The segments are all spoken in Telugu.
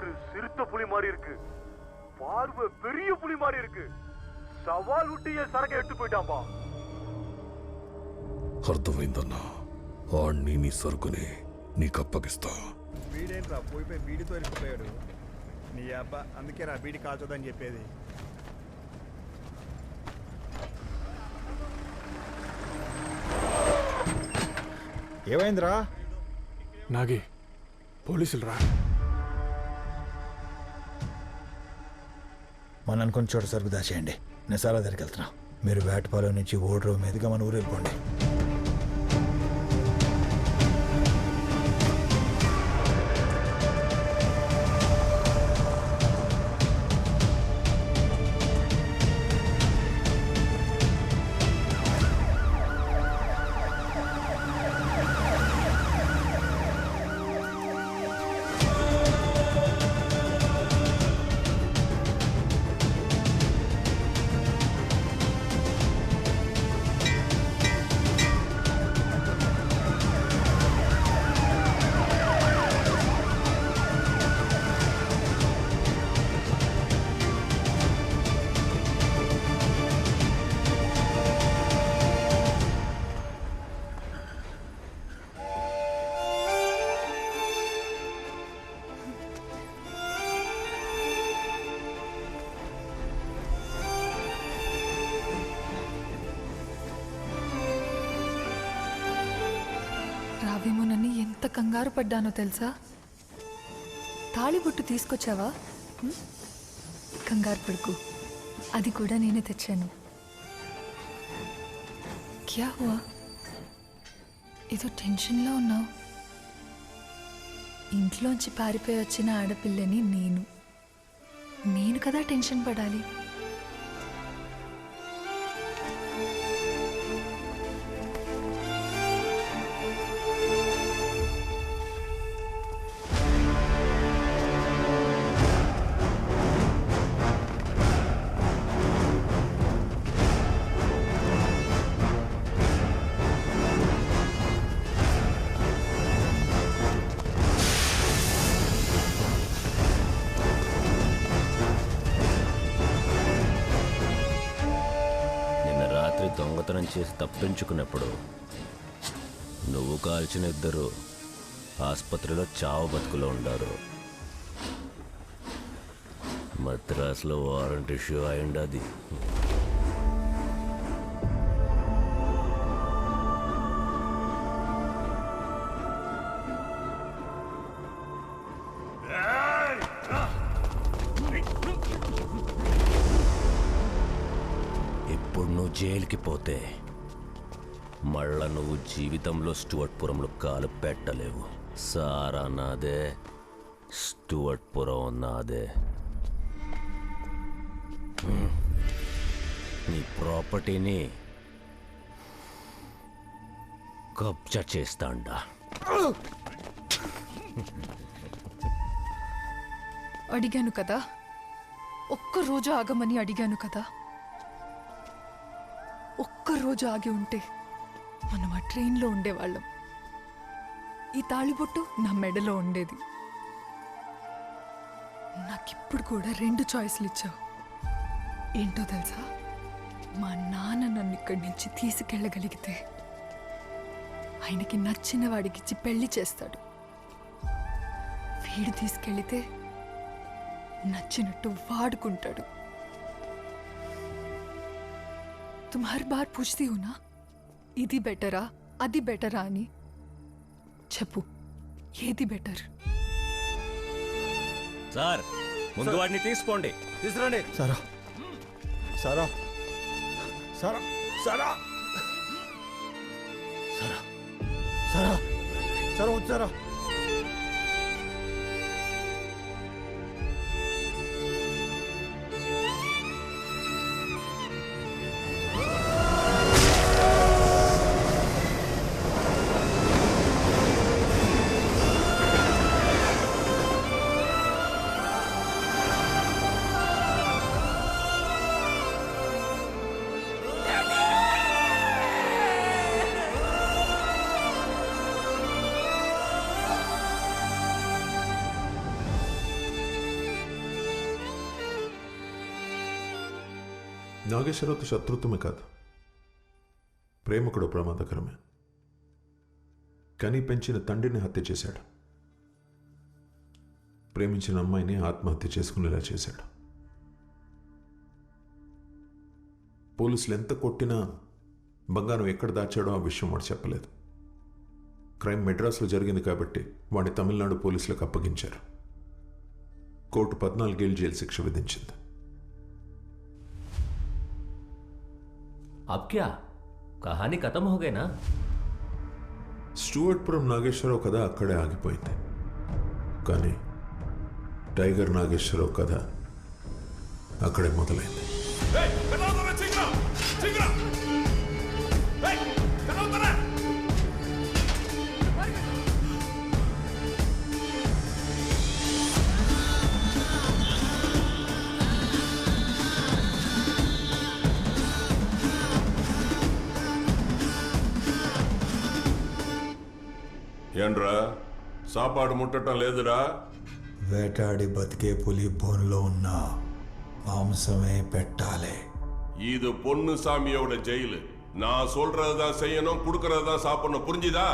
திமிரு சிறுத்த புலி மாதிரி இருக்கு பார்வை பெரிய புலி மாதிரி இருக்கு சவால் விட்டு என் சரக்கை எடுத்து போயிட்டான்பா అర్థమైందన్నా ఆణ్ణి నీ సరుకుని నీకు అప్పగిస్తా వీడేంట్రా పోయి పోయి బీడితో ఇరికిపోయాడు నీ అబ్బా అందుకే రా బీడి కాల్చొద్దని చెప్పేది ఏమైందిరా నాగి పోలీసులు రా మనం అనుకున్న చోట సరుకు దాచేయండి. నేను సారా దగ్గరికి వెళ్తున్నా. మీరు వేటపాలెం నుంచి ఓడ్రో మీదుగా మన ఊరు వెళ్ళిపోండి. కంగారు పడ్డానో తెలుసా? తాళిబొట్టు తీసుకొచ్చావా? కంగారు పడుకు. అది కూడా నేనే తెచ్చాను. క్యా హువా? ఏదో టెన్షన్లో ఉన్నావు. ఇంట్లోంచి పారిపోయి వచ్చిన ఆడపిల్లని నేను. నేను కదా టెన్షన్ పడాలి. చేసి తప్పించుకున్నప్పుడు నువ్వు కాల్చిన ఇద్దరు ఆసుపత్రిలో చావు బతుకులో ఉండారు. మద్రాసులో వారంట్ ఇష్యూ అయిండది నువ్వు జైలుకి పోతే మళ్ళా నువ్వు జీవితంలో స్టూవర్ట్పురంలో కాలు పెట్టలేవు. సారా నాదే. స్టూవర్ట్పురం నాదే. నీ ప్రాపర్టీని కబ్జా చేస్తాండా. అడిగాను కదా. ఒక్క రోజు ఆగమని అడిగాను కదా. ఒక్కరోజు ఆగి ఉంటే మనం ఆ ట్రైన్లో ఉండేవాళ్ళం. ఈ తాళిబొట్టు నా మెడలో ఉండేది. నాకిప్పుడు కూడా రెండు చాయిస్లు ఇచ్చావు. ఏంటో తెలుసా? మా నాన్న నన్ను ఇక్కడి నుంచి తీసుకెళ్ళగలిగితే ఆయనకి నచ్చిన వాడికిచ్చి పెళ్ళి చేస్తాడు. వీడు తీసుకెళితే నచ్చినట్టు వాడుకుంటాడు. तुम हर बार पूछती हो ना ఇది బెటరా? అది బెటరా అని? చెప్పు ఏది బెటర్? సార్ ముందు వాడిని తీసుకోండి. తీసుకురండి. సారా. సారా. సారా. సారా. సారా. సారా. సారా వచ్చారా? నాగేశ్వరరావుతో శత్రుత్వమే కాదు. ప్రేమ కూడా ప్రమాదకరమే. కని పెంచిన తండ్రిని హత్య చేశాడు. ప్రేమించిన అమ్మాయిని ఆత్మహత్య చేసుకునేలా చేశాడు. పోలీసులు ఎంత కొట్టినా బంగారం ఎక్కడ దాచాడో ఆ విషయం వాడు చెప్పలేదు. క్రైమ్ మెడ్రాస్లో జరిగింది కాబట్టి వాడిని తమిళనాడు పోలీసులకు అప్పగించారు. కోర్టు పద్నాలుగేళ్ళు జైలు శిక్ష విధించింది. अब क्या कहानी खत्म हो गई ना స్టూవర్ట్పురం నాగేశ్వరరావు కథ అక్కడే ఆగిపోయింది కానీ టైగర్ నాగేశ్వరరావు కథ అక్కడే మొదలైంది ఏంట్రా సాపాడు ముట్టడం లేదురా వేటాడి బతికే పులి బోన్లో ఉన్న మాంసమే పెట్టాలి இது பொண்ணு சாமியோட ஜெயிலு நான் சொல்றதுதான் செய்யணும் குடுக்கறதுதான் சாப்பிடணும் புரிஞ்சுதா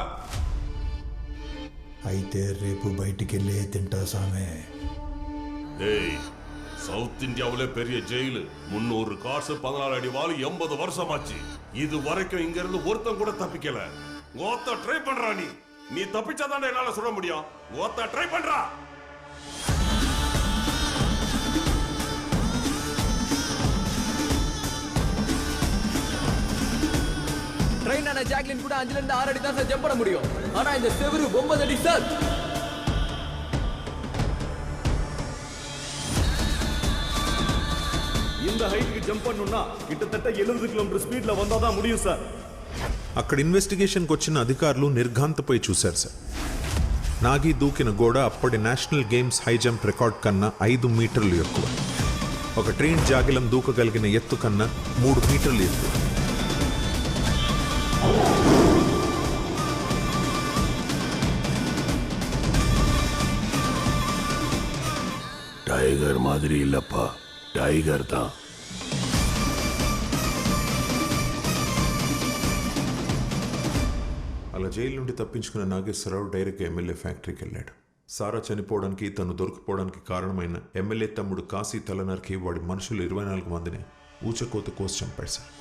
అయితే రేపు బయటికి వెళ్ళే తింటా సామే டேய் சவுத் இந்தியாவுல பெரிய ஜெயிலு முன்னூறு காசு பதினாலு அடி வாலு எண்பது வருஷம் ஆச்சு இது வரைக்கும் இங்க இருந்து ஒருத்தன் கூட தப்பிக்கல ஓத்த ட்ரை பண்றா நீ நீ தப்பிச்சாதான் என்னால சொல்ல முடியும். ஓத்த ட்ரை பண்றா. ட்ரெயின் ஆன ஜாக்லின் கூட அஞ்சுல இருந்து ஆறு அடி தான் சார் ஜம்ப் பண்ண முடியும். ஆனா இந்த செவரு ஒன்பது அடி சார் இந்த ஹைட்டுக்கு ஜம்ப் பண்ணணும்னா கிட்டத்தட்ட எழுபது கிலோமீட்டர் ஸ்பீட்ல வந்தாதான் முடியும் சார் అక్కడ ఇన్వెస్టిగేషన్కి వచ్చిన అధికారులు నిర్ఘాంతపై చూశారు సార్ నాగి దూకిన గోడ అప్పటి national games high jump record కన్నా ఐదు మీటర్లు ఎక్కువ ఒక ట్రైన్ జాగిలం దూకగలిగిన ఎత్తు కన్నా మూడు మీటర్లు ఎక్కువ டைகர் மாதிரி இல்லப்பா டைகர் தான் అలా జైలు నుండి తప్పించుకున్న నాగేశ్వరరావు డైరెక్ట్ ఎమ్మెల్యే ఫ్యాక్టరీకి వెళ్ళాడు. సారా చనిపోవడానికి తను దొరికిపోవడానికి కారణమైన ఎమ్మెల్యే తమ్ముడు కాశీ తలనరికి వాడి మనుషులు ఇరవై నాలుగు మందిని ఊచకోత కోసి చంపాడు sir.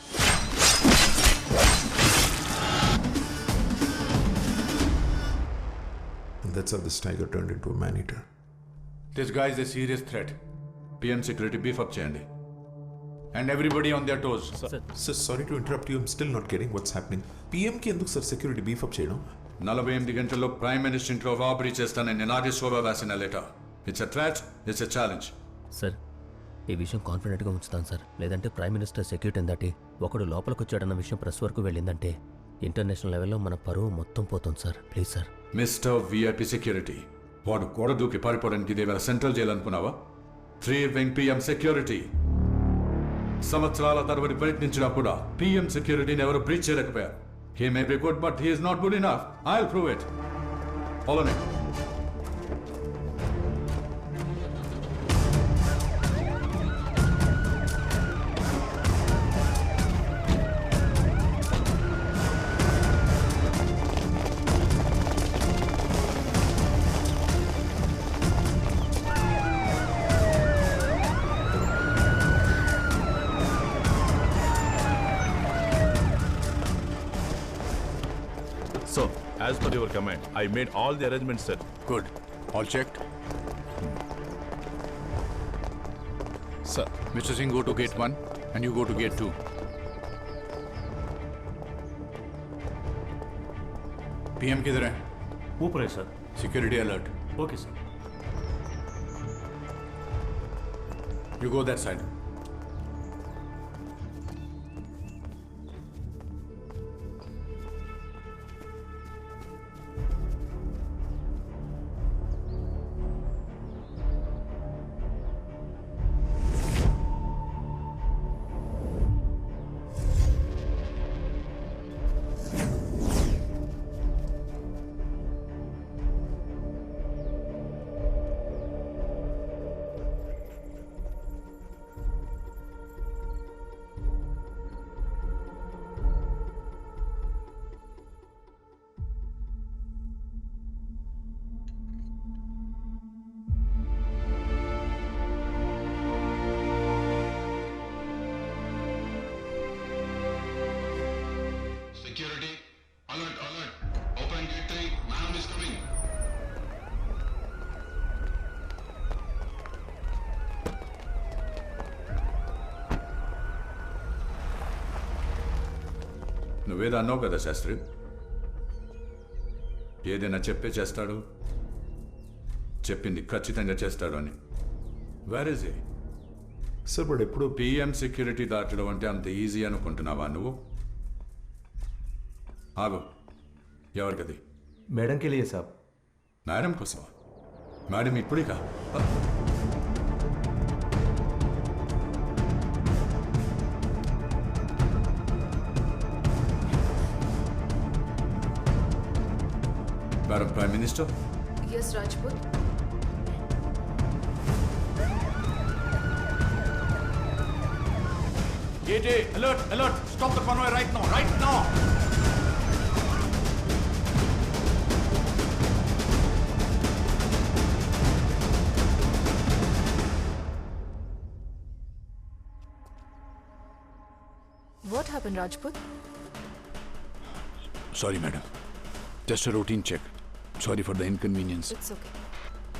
And that's how this tiger turned into a man-eater. This guy is a serious threat PM security beef up చేయండి and everybody on their toes. Sir, sorry to interrupt you. I'm still not getting what's happening. PM కి ఎందుకు సార్ సెక్యూరిటీ బీఫ్ అప్ చేయడం? నలభై ఎనిమిది గంటల్లో ప్రైమ్ మినిస్టర్ ఇంట్లో రాబరీ చేస్తానని నాగేశ్వరరావు రాసిన letter it's a threat it's a challenge sir ఈ విషయం కాన్ఫిడెంట్గా ఉంచుతాను సార్ లేదంటే ప్రైమ్ మినిస్టర్ సెక్యూరిటీ దాటి ఒకడు లోపలికి వచ్చాడన్న విషయం ప్రెస్ వరకు వెళ్ళిందంటే ఇంటర్నేషనల్ లెవెల్లో మన పరువు మొత్తం పోతుంది sir please sir mister VIP security వాడు గోడ దూకి పారిపోవడానికి ఇదేవేళ సెంట్రల్ జైలు అనుకున్నావా? త్రీ వింగ్ పిఎం సెక్యూరిటీ సంవత్సరాల తరబడి ప్రయత్నించినా కూడా పిఎం సెక్యూరిటీని ఎవరు బ్రీచ్ చేయలేకపోయారు. He may be good but he is not good enough I will prove it follow next as per your command, I made all the arrangements, sir. Good. All checked? Sir. Mr. Singh, go to gate 1 and you go to gate 2. PM किधर है ऊपर है sir security alert okay sir You go that side. నువ్వేదన్నావు కదా శాస్త్రి. ఏదైనా చెప్పే చేస్తాడు. చెప్పింది ఖచ్చితంగా చేస్తాడు అని. వేర్ ఇస్ సార్ ఇప్పుడు ఎప్పుడు పిఎం సెక్యూరిటీ దాటడం అంటే అంత ఈజీ అనుకుంటున్నావా నువ్వు? ఆగు. ఎవరికది? మేడంకి వెళ్ళే సాబ్. మేడం కోసం మేడం ఇప్పుడే కా Prime Minister? Yes, Rajput. AJ, alert, alert! Stop the convoy right now, right now! What happened, Rajput? Sorry, madam. Just a routine check. Sorry for the inconvenience. It's okay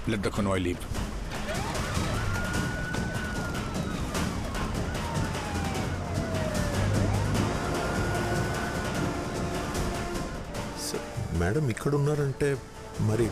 Let the convoy leave. Madam ఇక్కడ ఉన్నారంటే మరి